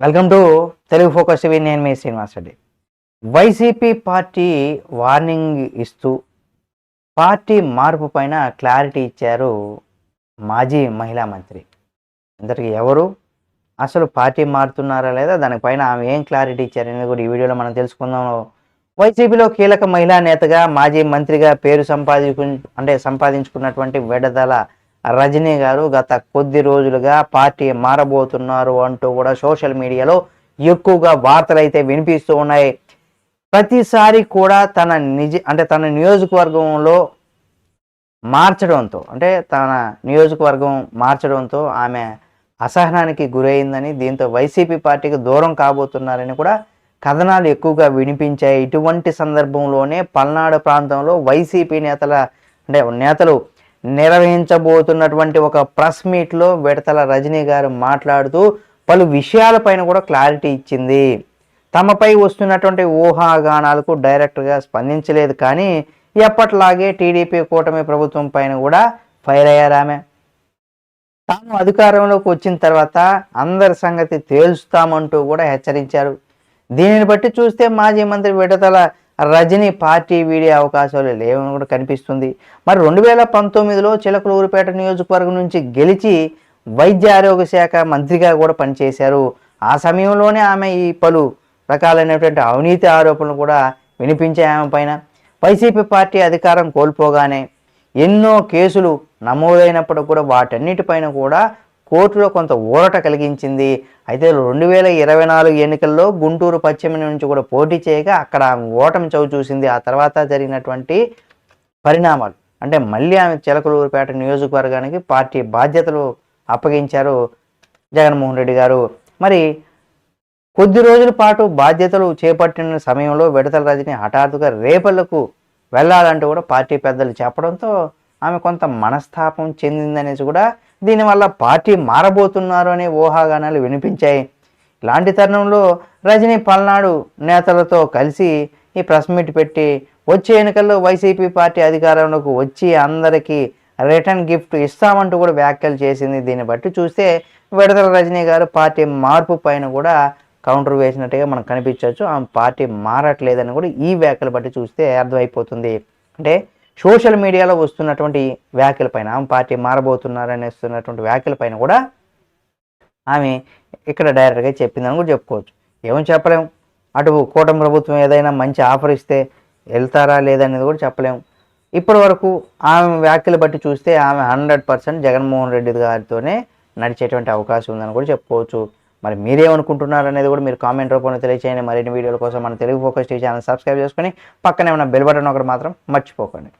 Welcome to Telugu Focus TV. నేను మీ Srinivas Reddy. YCP party warning ఇస్తూ party మార్పు పైన క్లారిటీ ఇచ్చారు మాజీ మహిళా మంత్రి. ఇంతటికి ఎవరు? అసలు పార్టీ మారుతున్నారా లేదా? దానిపైన ఆమె ఏం క్లారిటీ ఇచ్చారనేది కూడా ఈ వీడియోలో మనం తెలుసుకుందాం. వైసీపీలో కీలక మహిళా నేతగా మాజీ మంత్రిగా పేరు సంపాదించు అంటే సంపాదించుకున్నటువంటి విడదల రజనీ గారు గత కొద్ది రోజులుగా పార్టీ మారబోతున్నారు అంటూ కూడా సోషల్ మీడియాలో ఎక్కువగా వార్తలు అయితే వినిపిస్తూ ఉన్నాయి. ప్రతిసారి కూడా తన నిజ అంటే తన నియోజకవర్గంలో మార్చడంతో అంటే తన నియోజకవర్గం మార్చడంతో ఆమె అసహనానికి గురైందని దీంతో వైసీపీ పార్టీకి దూరం కాబోతున్నారని కూడా కథనాలు ఎక్కువగా వినిపించాయి. ఇటువంటి సందర్భంలోనే పల్నాడు ప్రాంతంలో వైసీపీ నేతల అంటే నేతలు నిర్వహించబోతున్నటువంటి ఒక ప్రెస్ మీట్లో విడతల రజనీ గారు మాట్లాడుతూ పలు విషయాలపైన కూడా క్లారిటీ ఇచ్చింది. తమపై వస్తున్నటువంటి ఊహాగానాలకు డైరెక్ట్గా స్పందించలేదు కానీ ఎప్పట్లాగే టీడీపీ కూటమి ప్రభుత్వం పైన కూడా ఫైర్ అయ్యారు ఆమె. తాము అధికారంలోకి వచ్చిన తర్వాత అందరి సంగతి తేల్చుతామంటూ కూడా హెచ్చరించారు. దీనిని బట్టి చూస్తే మాజీ మంత్రి విడతల రజనీ పార్టీ వీడే అవకాశాలు లేవని కూడా కనిపిస్తుంది. మరి రెండు వేల పంతొమ్మిదిలో చిలకలూరుపేట నియోజకవర్గం నుంచి గెలిచి వైద్య ఆరోగ్య శాఖ మంత్రిగా కూడా పనిచేశారు. ఆ సమయంలోనే ఆమె ఈ పలు రకాలైనటువంటి అవినీతి ఆరోపణలు కూడా వినిపించాయి ఆమె పైన. వైసీపీ పార్టీ అధికారం కోల్పోగానే ఎన్నో కేసులు నమోదైనప్పుడు కూడా వాటన్నిటిపైన కూడా కోర్టులో కొంత ఊరట కలిగించింది. అయితే రెండు వేల ఇరవై నాలుగు ఎన్నికల్లో గుంటూరు పశ్చిమ నుంచి కూడా పోటీ చేయగా అక్కడ ఓటమి చవి చూసింది. ఆ తర్వాత జరిగినటువంటి పరిణామాలు. అంటే మళ్ళీ ఆమె చిలకలూరుపేట నియోజకవర్గానికి పార్టీ బాధ్యతలు అప్పగించారు జగన్మోహన్ రెడ్డి గారు. మరి కొద్ది రోజుల పాటు బాధ్యతలు చేపట్టిన సమయంలో విడతల రజని హఠాత్తుగా రేపళ్ళకు వెళ్ళాలంటూ కూడా పార్టీ పెద్దలు చెప్పడంతో ఆమె కొంత మనస్తాపం చెందిందనేసి కూడా దీనివల్ల పార్టీ మారబోతున్నారు అనే ఊహాగానాలు వినిపించాయి. ఇలాంటి తరుణంలో రజనీ పల్నాడు నేతలతో కలిసి ఈ ప్రెస్ మీట్ పెట్టి వచ్చే ఎన్నికల్లో వైసీపీ పార్టీ అధికారంలోకి వచ్చి అందరికీ రిటర్న్ గిఫ్ట్ ఇస్తామంటూ కూడా వ్యాఖ్యలు చేసింది. దీన్ని బట్టి చూస్తే విడతల రజనీ గారు పార్టీ మార్పు పైన కూడా కౌంటర్ వేసినట్టుగా మనకు కనిపించవచ్చు. ఆమె పార్టీ మారట్లేదని కూడా ఈ వ్యాఖ్యలు బట్టి చూస్తే అర్థమైపోతుంది. అంటే సోషల్ మీడియాలో వస్తున్నటువంటి వ్యాఖ్యల పైన ఆమె పార్టీ మారబోతున్నారని వస్తున్నటువంటి వ్యాఖ్యల పైన కూడా ఆమె ఇక్కడ డైరెక్ట్గా చెప్పిందని కూడా చెప్పుకోవచ్చు. ఏమని చెప్పలేము అటు కూటమి ప్రభుత్వం ఏదైనా మంచి ఆఫర్ ఇస్తే వెళ్తారా లేదనేది కూడా చెప్పలేము ఇప్పటి వరకు ఆమె వ్యాఖ్యలు బట్టి చూస్తే ఆమె హండ్రెడ్ పర్సెంట్ జగన్మోహన్ రెడ్డి గారితోనే నడిచేటువంటి అవకాశం ఉందని కూడా చెప్పుకోవచ్చు. మరి మీరేమనుకుంటున్నారు అనేది కూడా మీరు కామెంట్ రూపంలో తెలియచేయండి. మరిన్ని వీడియోల కోసం మన Telugu Focus TV channel subscribe చేసుకొని పక్కనే ఉన్న బెల్ బటన్ ఒకటి మాత్రం మర్చిపోకండి.